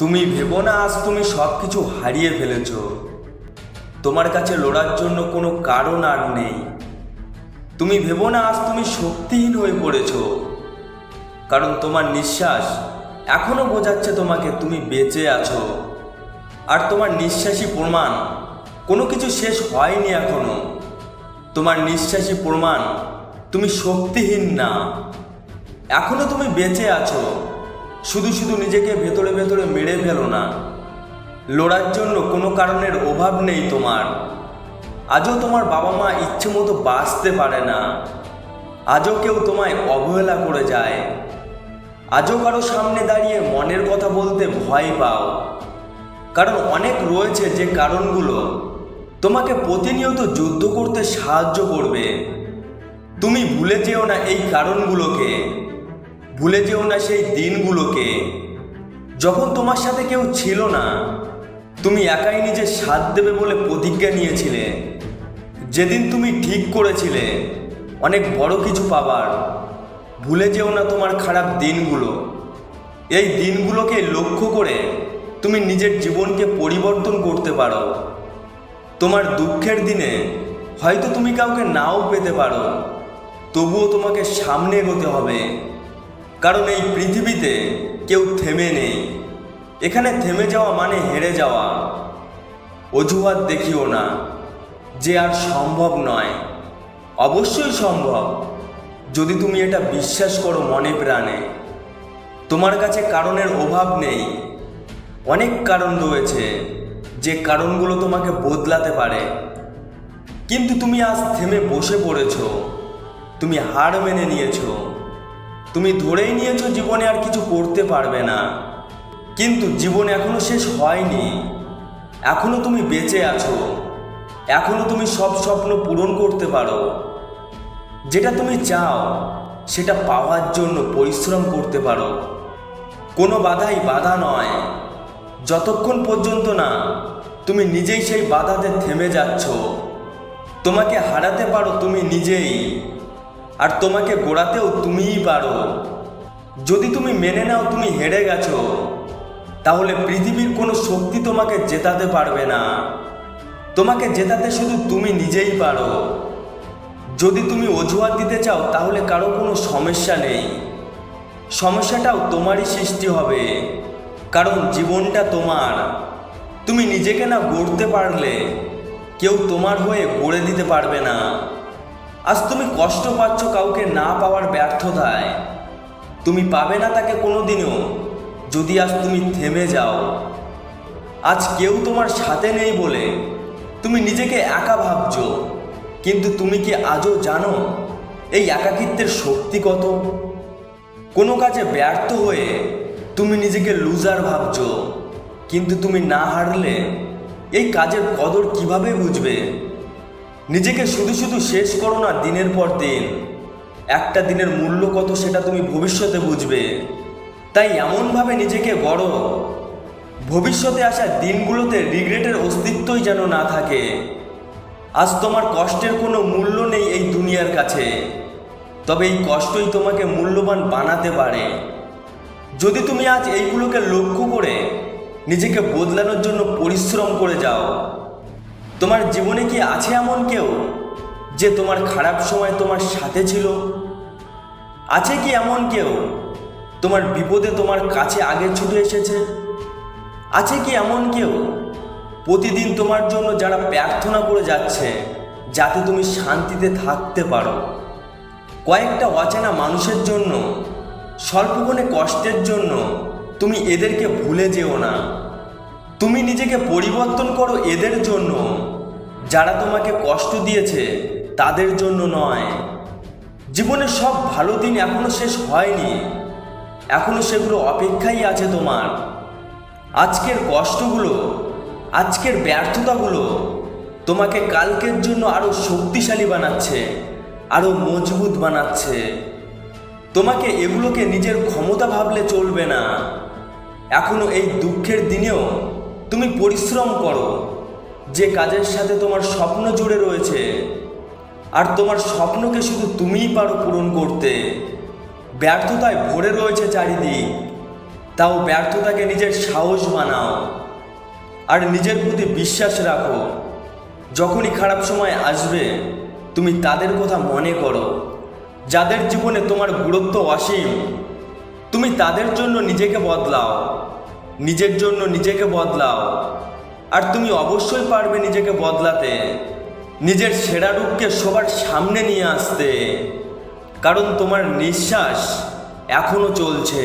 তুমি ভেবো না আজ তুমি সব কিছু হারিয়ে ফেলেছ। তোমার কাছে লড়ার জন্য কোনো কারণ আর নেই। তুমি ভেবো না আজ তুমি শক্তিহীন হয়ে পড়েছ। কারণ তোমার নিঃশ্বাস এখনও বোঝাচ্ছে তোমাকে তুমি বেঁচে আছো। আর তোমার নিঃশ্বাসী প্রমাণ কোনো কিছু শেষ হয়নি এখনও। তোমার নিঃশ্বাসী প্রমাণ তুমি শক্তিহীন না। এখনও তুমি বেঁচে আছো। শুধু শুধু নিজেকে ভেতরে ভেতরে মেরে ফেলো না। লড়ার জন্য কোনো কারণের অভাব নেই তোমার। আজও তোমার বাবা মা ইচ্ছে মতো বাঁচতে পারে না। আজও কেউ তোমায় অবহেলা করে যায়। আজও কারও সামনে দাঁড়িয়ে মনের কথা বলতে ভয় পাও। কারণ অনেক রয়েছে যে কারণগুলো তোমাকে প্রতিনিয়ত যুদ্ধ করতে সাহায্য করবে। তুমি ভুলে যেও না এই কারণগুলোকে। ভুলে যেও না সেই দিনগুলোকে। যখন তোমার সাথে কেউ ছিল না, তুমি একাই নিজের সাথ দেবে বলে প্রতিজ্ঞা নিয়েছিলে। যেদিন তুমি ঠিক করেছিলে, অনেক বড় কিছু পাবার। ভুলে যেও না তোমার খারাপ দিনগুলো। এই দিনগুলোকে লক্ষ্য করে তুমি নিজের জীবনকে পরিবর্তন করতে পারো। তোমার দুঃখের দিনে হয়তো তুমি কাউকে নাও পেতে পারো। তবুও তোমাকে সামনে এগোতে হবে। কারণ এই পৃথিবীতে কেউ থেমে নেই। এখানে থেমে যাওয়া মানে হেরে যাওয়া। অজুহাত দেখিও না, যে আর সম্ভব নয়। অবশ্যই সম্ভব, যদি তুমি এটা বিশ্বাস করো মনে প্রাণে। তোমার কাছে কারণের অভাব নেই। অনেক কারণ রয়েছে, যে কারণগুলো তোমাকে বদলাতে পারে। কিন্তু তুমি আজ থেমে বসে পড়েছ, তুমি হার মেনে নিয়েছো। তুমি ধরেই নিয়েছো জীবনে আর কিছু করতে পারবে না। কিন্তু জীবন এখনও শেষ হয়নি। এখনও তুমি বেঁচে আছো। এখনও তুমি সব স্বপ্ন পূরণ করতে পারো। যেটা তুমি চাও, সেটা পাওয়ার জন্য পরিশ্রম করতে পারো। কোনো বাধাই বাধা নয়। যতক্ষণ পর্যন্ত না তুমি নিজেই সেই বাধাতে থেমে যাচ্ছ। তোমাকে হারাতে পারো তুমি নিজেই। আর তোমাকে গোড়াতেও তুমিই পারো। যদি তুমি মেনে নাও তুমি হেরে গেছো, তাহলে পৃথিবীর কোনো শক্তি তোমাকে জেতাতে পারবে না। তোমাকে জেতাতে শুধু তুমি নিজেই পারো। যদি তুমি অজুহাত দিতে চাও, তাহলে কারও কোনো সমস্যা নেই। সমস্যাটাও তোমারই সৃষ্টি হবে, কারণ জীবনটা তোমার। তুমি নিজেকে না গড়তে পারলে, কেউ তোমার হয়ে গড়ে দিতে পারবে না। আজ তুমি কষ্ট পাচ্ছ কাউকে না পাওয়ার ব্যর্থতায়। তুমি পাবে না তাকে কোনোদিনও। যদি আজ তুমি থেমে যাও, আজ কেউ তোমার সাথে নেই বলে তুমি নিজেকে একা ভাবছ। কিন্তু তুমি কি আজও জানো এই একাকিত্বের শক্তি কত? কোনো কাজে ব্যর্থ হয়ে তুমি নিজেকে লুজার ভাবছ। কিন্তু তুমি না হারলে এই কাজের কদর কীভাবে বুঝবে? নিজেকে শুধু শুধু শেষ করো না, দিনের পর দিন। একটা দিনের মূল্য কত সেটা তুমি ভবিষ্যতে বুঝবে। তাই এমনভাবে নিজেকে গড়ো। ভবিষ্যতে আসা দিনগুলোতে রিগ্রেটের অস্তিত্বই যেন না থাকে। আজ তোমার কষ্টের কোনো মূল্য নেই এই দুনিয়ার কাছে। তবে এই কষ্টই তোমাকে মূল্যবান বানাতে পারে। যদি তুমি আজ এইগুলোকে লক্ষ্য করে নিজেকে বদলানোর জন্য পরিশ্রম করে যাও তোমার জীবনে কি আছে এমন কেউ যে তোমার খারাপ সময় তোমার সাথে ছিল? আছে কি এমন কেউ তোমার বিপদে তোমার কাছে আগে ছুটে এসেছে? আছে কি এমন কেউ প্রতিদিন তোমার জন্য যারা প্রার্থনা করে যাচ্ছে যাতে তুমি শান্তিতে থাকতে পারো? কয়েকটা অচেনা মানুষের জন্য, স্বল্পক্ষণে কষ্টের জন্য তুমি এদেরকে ভুলে যেও না। তুমি নিজেকে পরিবর্তন করো এদের জন্য। যারা তোমাকে কষ্ট দিয়েছে, তাদের জন্য নয়। জীবনের সব ভালো দিন এখনও শেষ হয়নি। এখনও সেগুলো অপেক্ষাই আছে তোমার। আজকের কষ্টগুলো, আজকের ব্যর্থতাগুলো তোমাকে কালকের জন্য আরও শক্তিশালী বানাচ্ছে, আরও মজবুত বানাচ্ছে। তোমাকে এগুলোকে নিজের ক্ষমতা ভাবলে চলবে না। এখনও এই দুঃখের দিনেও তুমি পরিশ্রম করো। যে কাজের সাথে তোমার স্বপ্ন জুড়ে রয়েছে, আর তোমার স্বপ্নকে শুধু তুমিই পারো পূরণ করতে। ব্যর্থতায় ভরে রয়েছে চারিদিক। তাও ব্যর্থতাকে নিজের সাহস বানাও, আর নিজের প্রতি বিশ্বাস রাখো। যখনই খারাপ সময় আসবে, তুমি তাদের কথা মনে করো। যাদের জীবনে তোমার গুরুত্ব অসীম, তুমি তাদের জন্য নিজেকে বদলাও। নিজের জন্য নিজেকে বদলাও। আর তুমি অবশ্যই পারবে নিজেকে বদলাতে, নিজের সেরা রূপকে সবার সামনে নিয়ে আসতে। কারণ তোমার নিঃশ্বাস এখনও চলছে।